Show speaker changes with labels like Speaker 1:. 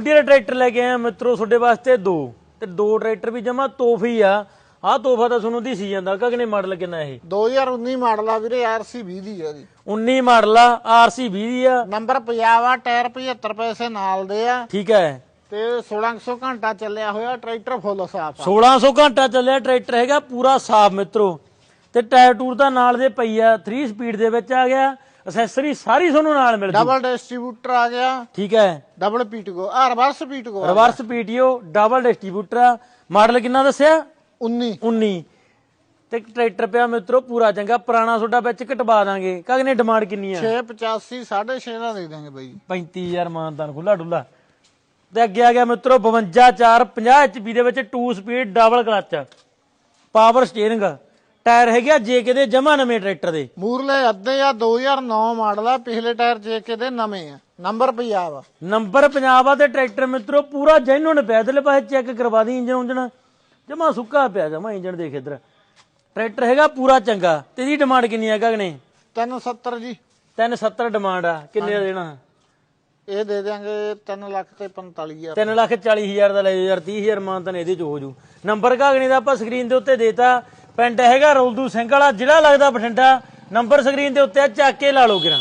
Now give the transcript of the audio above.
Speaker 1: ਜਿਹੜਾ ਟਰੈਕਟਰ ਲੈ ਕੇ ਆਇਆ ਮਿੱਤਰੋ ਤੁਹਾਡੇ ਵਾਸਤੇ ਦੋ। ਤੇ ਦੋ ਟਰੈਕਟਰ ਵੀ ਜਮਾ ਤੋਹਫੀ ਆ। ਆਹ ਤੋਹਫਾ ਤਾਂ ਤੁਹਾਨੂੰ ਦਿਸੀ ਜਾਂਦਾ ਕਗਨੇ ਮਾਡਲ ਕਿੰਨਾ ਇਹ?
Speaker 2: 2019 ਮਾਡਲ ਆ ਵੀਰੇ ਆਰਸੀ 20 ਦੀ ਹੈ ਜੀ
Speaker 1: 19 ਮਾਡਲ ਆ ਆਰਸੀ 20 ਦੀ ਆ।
Speaker 2: ਨੰਬਰ ਪੰਜਾਬ ਆ ਟਾਇਰ 75 ਪੈਸੇ ਨਾਲ ਦੇ ਆ।
Speaker 1: ਠੀਕ ਹੈ।
Speaker 2: ਤੇ 1600 ਘੰਟਾ ਚੱਲਿਆ ਹੋਇਆ ਟਰੈਕਟਰ ਫੁੱਲ ਸਾਫ਼ ਆ।
Speaker 1: 1600 ਘੰਟਾ ਚੱਲਿਆ ਟਰੈਕਟਰ ਹੈਗਾ ਪੂਰਾ ਸਾਫ਼ ਮਿੱਤਰੋ। ਤੇ ਟਾਇਰ ਟੂਰ ਦਾ ਨਾਲ ਦੇ ਪਈ ਆ 3 ਸਪੀਡ ਦੇ ਵਿੱਚ ਆ ਗਿਆ। ਅਸੈਸਰੀ ਸਾਰੀ ਤੁਹਾਨੂੰ ਨਾਲ ਮਿਲ ਜੂ।
Speaker 2: ਡਬਲ ਡਿਸਟ੍ਰੀਬਿਊਟਰ ਆ ਗਿਆ।
Speaker 1: ਠੀਕ ਹੈ।
Speaker 2: ਡਬਲ ਪੀਟਗੋ ਆ ਰਿਵਰਸ ਪੀਟਗੋ
Speaker 1: ਰਿਵਰਸ ਪੀਟੀਓ ਡਬਲ ਡਿਸਟ੍ਰੀਬਿਊਟਰ ਆ। ਮਾਡਲ ਕਿੰਨਾ ਦੱਸਿਆ?
Speaker 2: 19
Speaker 1: 19 ਤੇ ਟਰੈਕਟਰ ਪਿਆ ਮਿੱਤਰੋ ਪੂਰਾ ਚੰਗਾ। ਪੁਰਾਣਾ ਤੁਹਾਡਾ ਵਿੱਚ ਕਟਵਾ ਦਾਂਗੇ। ਕਗਨੇ ਡਿਮਾਂਡ ਕਿੰਨੀ ਆ?
Speaker 2: 685 6.5 ਦਾ ਦੇ ਦਾਂਗੇ ਬਾਈ।
Speaker 1: 35000 ਮਾਨਤਾਨ ਖੁੱਲਾ ਡੁੱਲਾ ਤੇ ਅੱਗੇ ਆ ਗਿਆ ਮਿੱਤਰੋ 52 4 50 HP ਦੇ ਵਿੱਚ 2 speed double clutch power steering tyre ਹੈਗਾ ਜੇ ਕਿਤੇ ਜਮਾ ਨਵੇਂ ਟਰੈਕਟਰ ਦੇ।
Speaker 2: ਮੂਰਲੇ ਅੱਧੇ ਆ 2009 ਮਾਡਲ ਆ ਪਿਛਲੇ ਟਾਇਰ ਜੇ ਦੇ ਨਵੇਂ ਆ। ਨੰਬਰ ਪੰਜਾਬ ਆ।
Speaker 1: ਨੰਬਰ ਪੰਜਾਬ ਆ ਤੇ ਟਰੈਕਟਰ ਮਿੱਤਰੋ ਪੂਰਾ ਜੈਨੂਨ ਪਿਆ ਇਧਰਲੇ ਪਾਸੇ ਚੈੱਕ ਕਰਵਾ ਦੀ ਇੰਜਨ ਉਂਜਨ ਜਮਾ ਸੁੱਕਾ ਪਿਆ ਜਮਾ ਇੰਜਨ ਦੇਖ ਇਧਰ। ਟਰੈਕਟਰ ਹੈਗਾ ਪੂਰਾ ਚੰਗਾ। ਤੇ ਇਹਦੀ ਡਿਮਾਂਡ ਕਿੰਨੀ ਆ ਕਗਨੇ
Speaker 2: 370 ਜੀ।
Speaker 1: 370 ਡਿਮਾਂਡ ਆ। ਕਿੰਨੇ ਦਾ ਦੇਣਾ?
Speaker 2: ਇਹ ਦੇ ਦਿਆਂਗੇ 3 ਲੱਖ ਤੇ 45000
Speaker 1: 3 ਲੱਖ 40 ਹਜ਼ਾਰ ਦਾ ਲੈ ਜਾਓ ਯਾਰ 30 ਹਜ਼ਾਰ ਮਾਨ ਤਾਂ ਇਹਦੇ ਚ ਹੋ ਜੂ। ਨੰਬਰ ਕਾਗਣੀ ਦਾ ਆਪਾਂ ਸਕਰੀਨ ਦੇ ਉੱਤੇ ਦੇਤਾ। ਪਿੰਡ ਹੈਗਾ ਰੌਲਦੂ ਸਿੰਘ ਵਾਲਾ ਜ਼ਿਲ੍ਹਾ ਲੱਗਦਾ ਬਠਿੰਡਾ ਨੰਬਰ ਸਕਰੀਨ ਦੇ ਉੱਤੇ ਆ, ਚੱਕ ਕੇ ਲਾ ਲਓ ਕਿਰਾਂ